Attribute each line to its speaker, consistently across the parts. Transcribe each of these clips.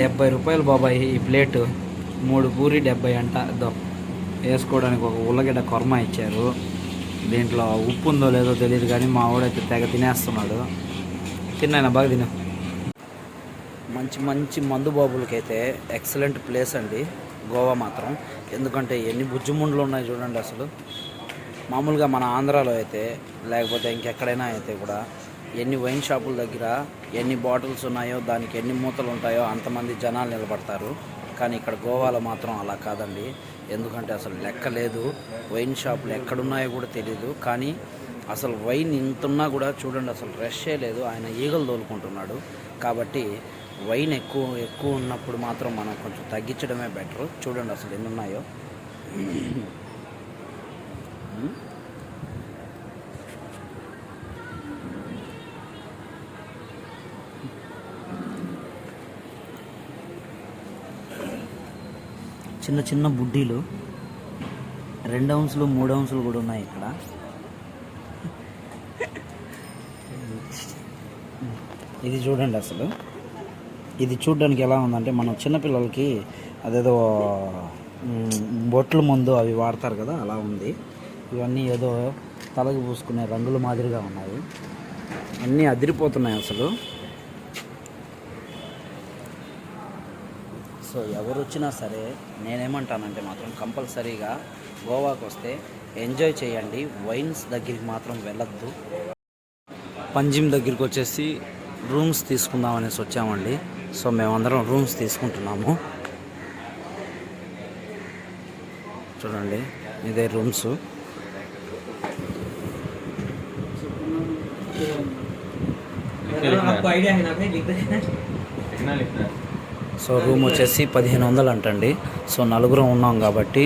Speaker 1: డెబ్బై రూపాయలు బాబాయ్ ఈ ప్లేటు. మూడు పూరి డెబ్బై అంట. దో వేసుకోవడానికి ఒక ఉల్లగడ్డ కొరమ ఇచ్చారు. దీంట్లో ఉప్పు ఉందో లేదో తెలియదు కానీ మా వాడైతే తెగ తినేస్తున్నాడు. తిన్నాయన? బాగా తిను. మంచి మంచి మందు బాబులకైతే ఎక్సలెంట్ ప్లేస్ అండి. గోవా మాత్రం. ఎందుకంటే ఎన్ని బుజ్జిముండ్లు ఉన్నాయి చూడండి అసలు. మామూలుగా మన ఆంధ్రాలో అయితే లేకపోతే ఇంకెక్కడైనా అయితే కూడా ఎన్ని వైన్ షాపుల దగ్గర ఎన్ని బాటిల్స్ ఉన్నాయో దానికి ఎన్ని మూతలు ఉంటాయో అంతమంది జనాలు నిలబడతారు. కానీ ఇక్కడ గోవాలో మాత్రం అలా కాదండి. ఎందుకంటే అసలు లెక్క లేదు. వైన్ షాపులు ఎక్కడున్నాయో కూడా తెలియదు కానీ అసలు వైన్ ఇంతున్నా కూడా చూడండి అసలు రష్యే లేదు. ఆయన ఈగలు తోలుకుంటున్నాడు. కాబట్టి వైన్ ఎక్కువ ఎక్కువ ఉన్నప్పుడు మాత్రం మనం కొంచెం తగ్గించడమే బెటర్. చూడండి అసలు ఎన్ని ఉన్నాయో. చిన్న చిన్న బుడ్డీలు. రెండు అంశులు మూడు అంశులు కూడా ఉన్నాయి ఇక్కడ. ఇది చూడండి అసలు. ఇది చూడడానికి ఎలా ఉందంటే మనం చిన్నపిల్లలకి అదేదో బొట్ల ముందు అవి వాడతారు కదా అలా ఉంది. ఇవన్నీ ఏదో తలకి పూసుకునే రంగుల మాదిరిగా ఉన్నాయి. అన్నీ అదిరిపోతున్నాయి అసలు. సో ఎవరు వచ్చినా సరే నేనేమంటానంటే మాత్రం కంపల్సరీగా గోవాకు వస్తే ఎంజాయ్ చేయండి. వైన్స్ దగ్గరికి మాత్రం వెళ్ళొద్దు. పంజిమ్ దగ్గరికి వచ్చేసి రూమ్స్ తీసుకుందాం అనేసి వచ్చామండి. సో మేమందరం రూమ్స్ తీసుకుంటున్నాము. చూడండి ఇదే రూమ్స్.
Speaker 2: ఐడియా
Speaker 1: సో రూమ్ వచ్చేసి పదిహేను వందలు అంటండి. సో నలుగురం ఉన్నాం కాబట్టి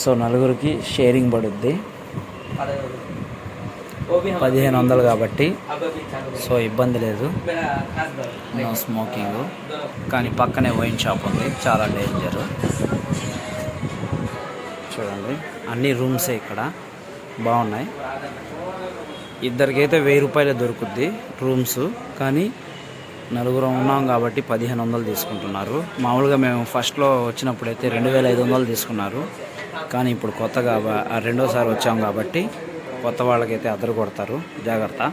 Speaker 1: సో నలుగురికి షేరింగ్ పడుద్ది. పదిహేను వందలు కాబట్టి సో ఇబ్బంది లేదు. No smoking. కానీ పక్కనే వైన్ షాప్ ఉంది చాలా డేంజర్. చూడండి అన్ని రూమ్సే ఇక్కడ బాగున్నాయి. ఇద్దరికైతే వెయ్యి రూపాయలే దొరుకుద్ది రూమ్స్. కానీ నలుగురం ఉన్నాం కాబట్టి పదిహేను వందలు తీసుకుంటున్నారు. మామూలుగా మేము ఫస్ట్లో వచ్చినప్పుడు అయితే రెండు వేల ఐదు వందలు తీసుకున్నారు. కానీ ఇప్పుడు కొత్తగా రెండోసారి వచ్చాం కాబట్టి కొత్త వాళ్ళకైతే అద్దరు కొడతారు. జాగ్రత్త.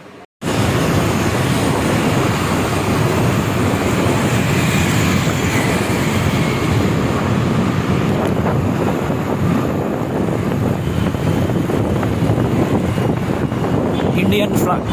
Speaker 1: Indian flag.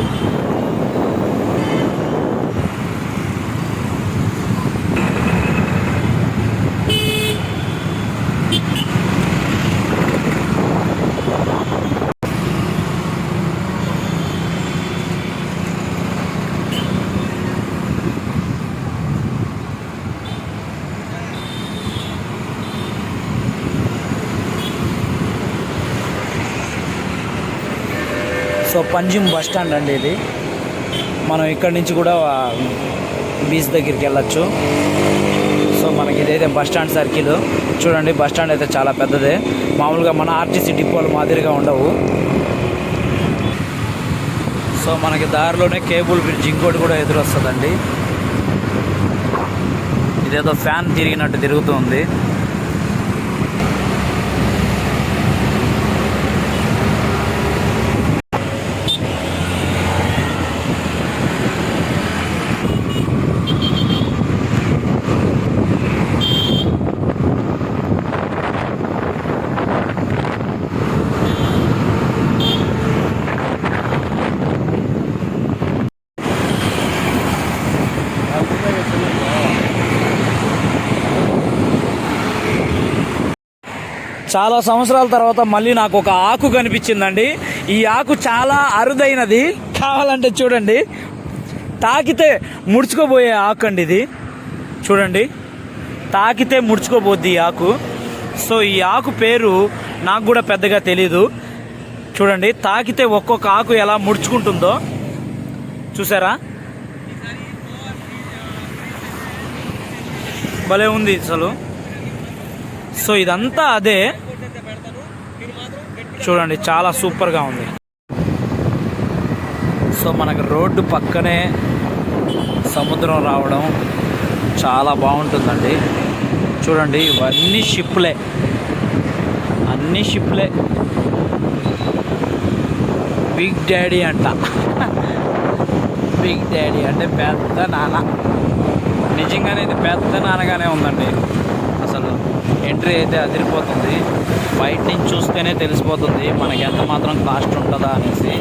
Speaker 1: So Panjim bus stand అండి ఇది. మనం ఇక్కడి నుంచి కూడా బీచ్ దగ్గరికి వెళ్ళచ్చు. సో మనకి ఇదైతే బస్ స్టాండ్ సర్కిల్. చూడండి బస్ స్టాండ్ అయితే చాలా పెద్దదే. మామూలుగా మన ఆర్టీసీ డిపోలు మాదిరిగా ఉండవు. సో మనకి దారిలోనే కేబుల్ బ్రిడ్జ్ ఇంకోటి కూడా ఎదురొస్తుందండి. ఇదేదో ఫ్యాన్ తిరిగినట్టు తిరుగుతుంది. చాలా సంవత్సరాల తర్వాత మళ్ళీ నాకు ఒక ఆకు కనిపించిందండి. ఈ ఆకు చాలా అరుదైనది. కావాలంటే చూడండి. తాకితే ముడుచుకోబోయే ఆకు అండి ఇది. చూడండి. తాకితే ముడుచుకోబోద్ది ఈ ఆకు. సో ఈ ఆకు పేరు నాకు కూడా పెద్దగా తెలీదు. చూడండి. తాకితే ఒక్కొక్క ఆకు ఎలా ముడుచుకుంటుందో. చూసారా? భలే ఉంది అసలు. సో ఇదంతా అదే. చూడండి చాలా సూపర్గా ఉంది. సో మనకు రోడ్డు పక్కనే సముద్రం రావడం చాలా బాగుంటుందండి. చూడండి ఇవన్నీ షిప్లే. అన్ని షిప్లే. బిగ్ డాడీ అంట. బిగ్ డాడీ అంటే పెద్ద నాన్న. నిజంగానే ఇది పెద్ద నాన్నగానే ఉందండి. ఎంట్రీ అయితే అదిరిపోతుంది. బయట నుంచి చూస్తేనే తెలిసిపోతుంది మనకి ఎంత మాత్రం కాస్ట్ ఉంటుందా అనేసి.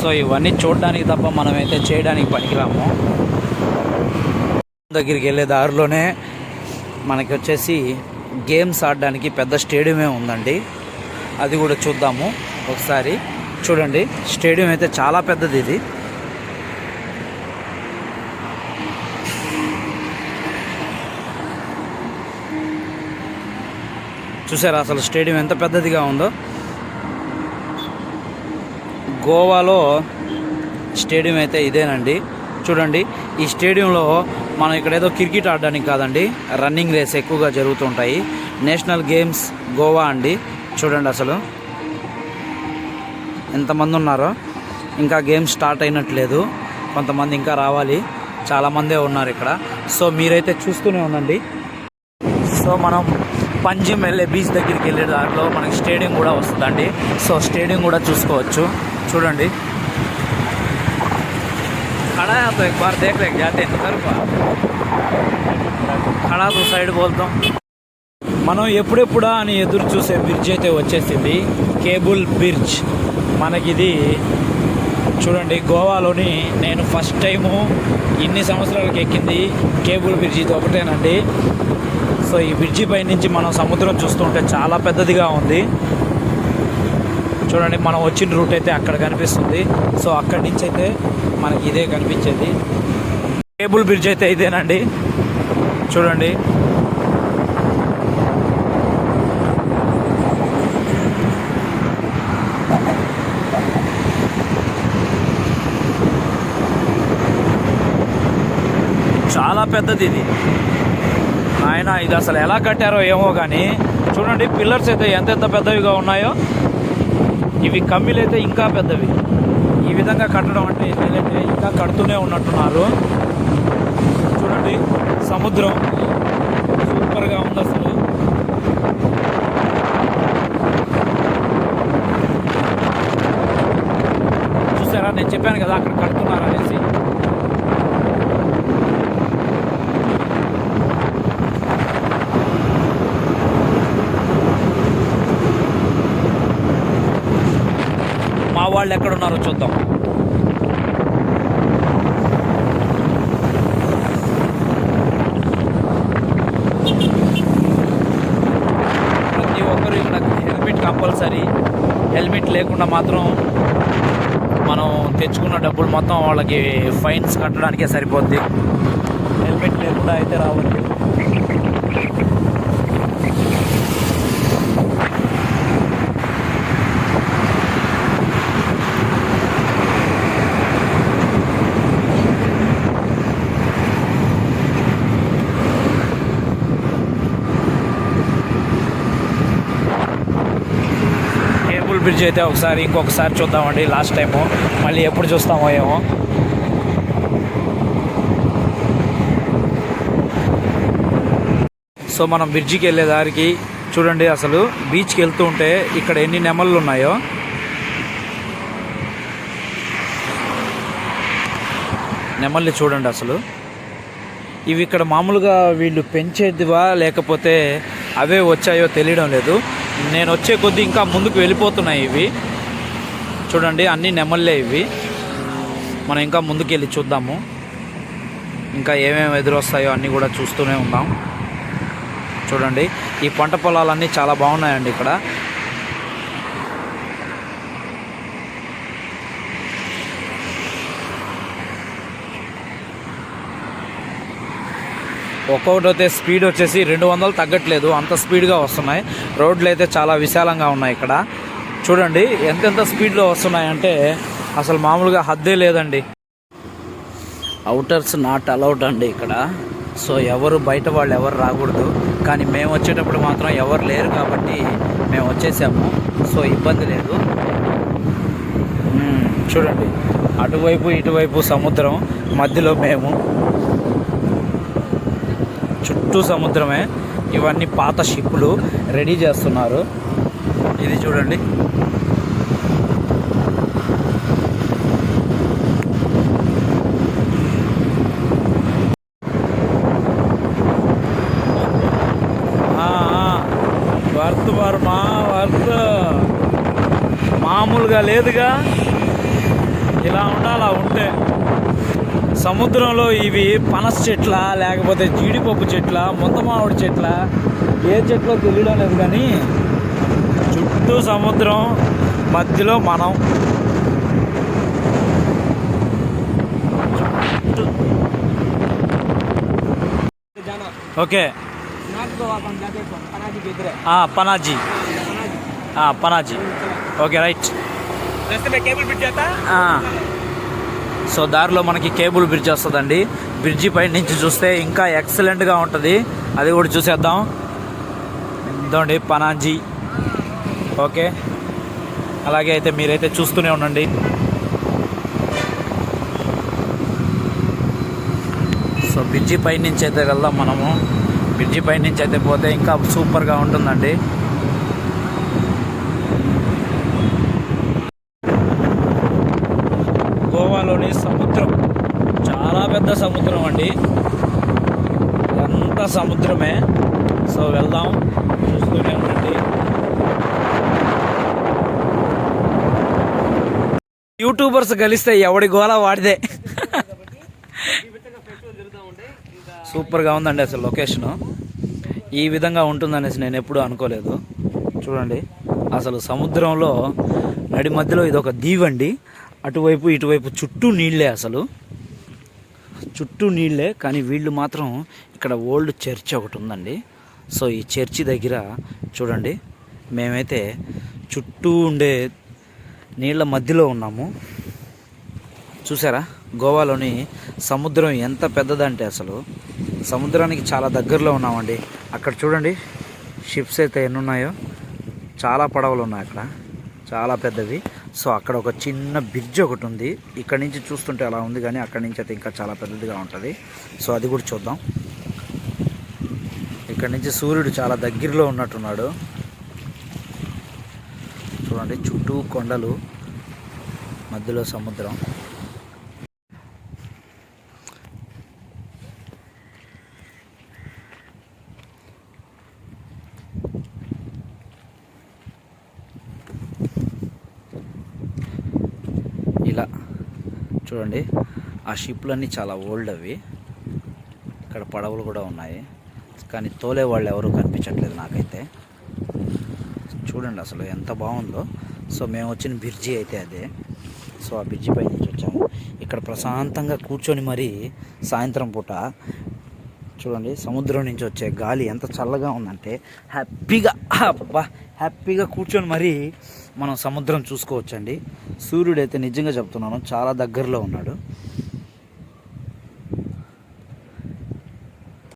Speaker 1: సో ఇవన్నీ చూడడానికి తప్ప మనమైతే చేయడానికి పనికిరాము. దగ్గరికి వెళ్ళే దారిలోనే మనకి వచ్చేసి గేమ్స్ ఆడడానికి పెద్ద స్టేడియమే ఉందండి. అది కూడా చూద్దాము ఒకసారి. చూడండి స్టేడియం అయితే చాలా పెద్దది ఇది. చూసారా అసలు స్టేడియం ఎంత పెద్దదిగా ఉందో? గోవాలో స్టేడియం అయితే ఇదేనండి. చూడండి ఈ స్టేడియంలో మనం ఇక్కడ ఏదో క్రికెట్ ఆడడానికి కాదండి రన్నింగ్ రేస్ ఎక్కువగా జరుగుతుంటాయి. నేషనల్ గేమ్స్ గోవా అండి. చూడండి అసలు. ఎంతమంది ఉన్నారో? ఇంకా గేమ్ స్టార్ట్ అయినట్లేదు. కొంతమంది ఇంకా రావాలి. చాలామందే ఉన్నారు ఇక్కడ. సో మీరైతే చూస్తూనే ఉండండి. సో మనం పంజిమ్ వెళ్ళే బీచ్ దగ్గరికి వెళ్ళే దారిలో మనకి స్టేడియం కూడా వస్తుందండి సో స్టేడియం కూడా చూసుకోవచ్చు చూడండి खड़ा है तो एक बार देख लेके जाते हैं सर खड़ा तो సైడ్ బోల్తాం మనం ఎప్పుడెప్పుడా అని ఎదురు చూసే బ్రిడ్జ్ అయితే వచ్చేసింది కేబుల్ బ్రిడ్జ్ మనకిది చూడండి గోవాలోని నేను ఫస్ట్ టైము ఇన్ని సంవత్సరాలకు ఎక్కింది కేబుల్ బ్రిడ్జితో ఒకటేనండి. సో ఈ బ్రిడ్జి పై నుంచి మనం సముద్రం చూస్తుంటే చాలా పెద్దదిగా ఉంది. చూడండి మనం వచ్చిన రూట్ అయితే అక్కడ కనిపిస్తుంది. సో అక్కడి నుంచి అయితే మనకి ఇదే కనిపించేది. కేబుల్ బ్రిడ్జ్ అయితే ఇదేనండి. చూడండి చాలా పెద్దది ఇది. ఆయన ఇది అసలు ఎలా కట్టారో ఏమో కానీ చూడండి పిల్లర్స్ అయితే ఎంత ఎంత పెద్దవిగా ఉన్నాయో ఇవి కమ్మిలు అయితే ఇంకా పెద్దవి. ఈ విధంగా కట్టడం అంటే ఏంటంటే ఇంకా కడుతూనే ఉన్నట్టున్నారు. చూడండి సముద్రం సూపర్గా ఉంది అసలు. చూసారా? నేను చెప్పాను కదా అక్కడ కడుతున్నారు అనేసి మా వాళ్ళు ఎక్కడ ఉన్నారో చూద్దాం ప్రతి ఒక్కరు ఇక్కడ హెల్మెట్ కంపల్సరీ. హెల్మెట్ లేకుండా మాత్రం మనం తెచ్చుకున్న డబ్బులు మొత్తం వాళ్ళకి ఫైన్స్ కట్టడానికే సరిపోద్ది. హెల్మెట్ లేకుండా అయితే రావద్దు కేబుల్ బ్రిడ్జ్ అయితే ఒకసారి ఇంకొకసారి చూద్దామండి. లాస్ట్ టైము మళ్ళీ ఎప్పుడు చూస్తామో ఏమో. సో మనం బ్రిడ్జికి వెళ్ళే దారికి చూడండి అసలు బీచ్కి వెళ్తూ ఉంటే ఇక్కడ ఎన్ని నెమళ్ళు ఉన్నాయో. నెమల్ని చూడండి అసలు. ఇవి ఇక్కడ మామూలుగా వీళ్ళు పెంచేదివా లేకపోతే అవే వచ్చాయో తెలియడం లేదు. నేను వచ్చే కొద్దీ ఇంకా ముందుకు వెళ్ళిపోతున్నాయి ఇవి. చూడండి అన్నీ నెమళ్ళే ఇవి. మనం ఇంకా ముందుకు వెళ్ళి చూద్దాము. ఇంకా ఏమేమి ఎదురొస్తాయో అన్నీ కూడా చూస్తూనే ఉందాం. చూడండి ఈ పంట పొలాలన్నీ చాలా బాగున్నాయండి ఇక్కడ. ఒక్కొక్కటి అయితే స్పీడ్ వచ్చేసి రెండు వందలు తగ్గట్లేదు. అంత స్పీడ్గా వస్తున్నాయి. రోడ్లు అయితే చాలా విశాలంగా ఉన్నాయి ఇక్కడ. చూడండి ఎంతెంత స్పీడ్లో వస్తున్నాయంటే అసలు మామూలుగా హద్దే లేదండి. అవుటర్స్ నాట్ అలౌడ్ అండి ఇక్కడ. సో ఎవరు బయట వాళ్ళు ఎవరు రాకూడదు. కానీ మేము వచ్చేటప్పుడు మాత్రం ఎవరు లేరు కాబట్టి మేము వచ్చేసాము. సో ఇబ్బంది లేదు. చూడండి. అటువైపు ఇటువైపు సముద్రం మధ్యలో మేము. చుట్టూ సముద్రమే. ఇవన్నీ పాత షిప్పులు రెడీ చేస్తున్నారు. ఇది చూడండి. వర్త్ వర్మ వర్త్. మామూలుగా లేదుగా. ఇలా ఉండాలా? ఉంటే సముద్రంలో ఇవి పనస చెట్ల లేకపోతే జీడిపప్పు చెట్ల ముంత మామిడి చెట్ల ఏ చెట్లో తెలియడం లేదు కానీ చుట్టూ సముద్రం మధ్యలో మనం.
Speaker 3: Okay. Panaji. Panaji. Okay right.
Speaker 1: Cable so దారిలో మనకి కేబుల్ బ్రిడ్జ్ వస్తుందండి. బ్రిడ్జి పై నుంచి చూస్తే ఇంకా ఎక్సలెంట్గా ఉంటుంది. అది కూడా చూసేద్దాం. ఇదండి పనాజీ. ఓకే. అలాగే అయితే మీరైతే చూస్తూనే ఉండండి. సో బ్రిడ్జి పై నుంచి అయితే వెళ్దాం మనము. బ్రిడ్జి పై నుంచి అయితే పోతే ఇంకా సూపర్గా ఉంటుందండి. గోవాలోని సముద్రం. చాలా పెద్ద సముద్రం అండి. అంత సముద్రమే. సో వెళ్దాం. చూస్తూనే ఉండండి. యూట్యూబర్స్ కలిస్తే ఎవడి గోల వాడిదే. సూపర్గా ఉందండి అసలు లొకేషను. ఈ విధంగా ఉంటుందనేసి నేను ఎప్పుడూ అనుకోలేదు. చూడండి. అసలు సముద్రంలో నడి మధ్యలో ఇది ఒక దీవండి. అటువైపు ఇటువైపు చుట్టూ నీళ్ళే అసలు. చుట్టూ నీళ్ళే కానీ వీళ్ళు మాత్రం ఇక్కడ ఓల్డ్ చర్చ్ ఒకటి ఉందండి. సో ఈ చర్చి దగ్గర చూడండి మేమైతే చుట్టూ ఉండే నీళ్ళ మధ్యలో ఉన్నాము. చూసారా? గోవాలోని సముద్రం ఎంత పెద్దదంటే అసలు. సముద్రానికి చాలా దగ్గరలో ఉన్నామండి. అక్కడ చూడండి షిప్స్ అయితే ఎన్ని ఉన్నాయో చాలా పడవలు ఉన్నాయి అక్కడ. చాలా పెద్దవి. సో అక్కడ ఒక చిన్న బ్రిడ్జ్ ఒకటి ఉంది. ఇక్కడ నుంచి చూస్తుంటే అలా ఉంది కానీ అక్కడ నుంచి అయితే ఇంకా చాలా పెద్దదిగా ఉంటుంది. సో అది కూడా చూద్దాం. ఇక్కడ నుంచి సూర్యుడు చాలా దగ్గరలో ఉన్నట్టున్నాడు. చూడండి చుట్టూ కొండలు మధ్యలో సముద్రం ఇలా చూడండి. ఆ షిప్లన్నీ చాలా ఓల్డ్ అవి. ఇక్కడ పడవలు కూడా ఉన్నాయి. కానీ తోలే వాళ్ళు ఎవరూ కనిపించట్లేదు నాకైతే. చూడండి అసలు ఎంత బాగుందో. సో మేము వచ్చిన బ్రిడ్జి అయితే అదే. సో ఆ బ్రిడ్జి పై నుంచి వచ్చాము. ఇక్కడ ప్రశాంతంగా కూర్చొని మరీ సాయంత్రం పూట చూడండి సముద్రం నుంచి వచ్చే గాలి ఎంత చల్లగా ఉందంటే హ్యాపీగా అబ్బా హ్యాపీగా కూర్చొని మరి మనం సముద్రం చూసుకోవచ్చండి. సూర్యుడు అయితే నిజంగా చెప్తున్నాను చాలా దగ్గరలో ఉన్నాడు.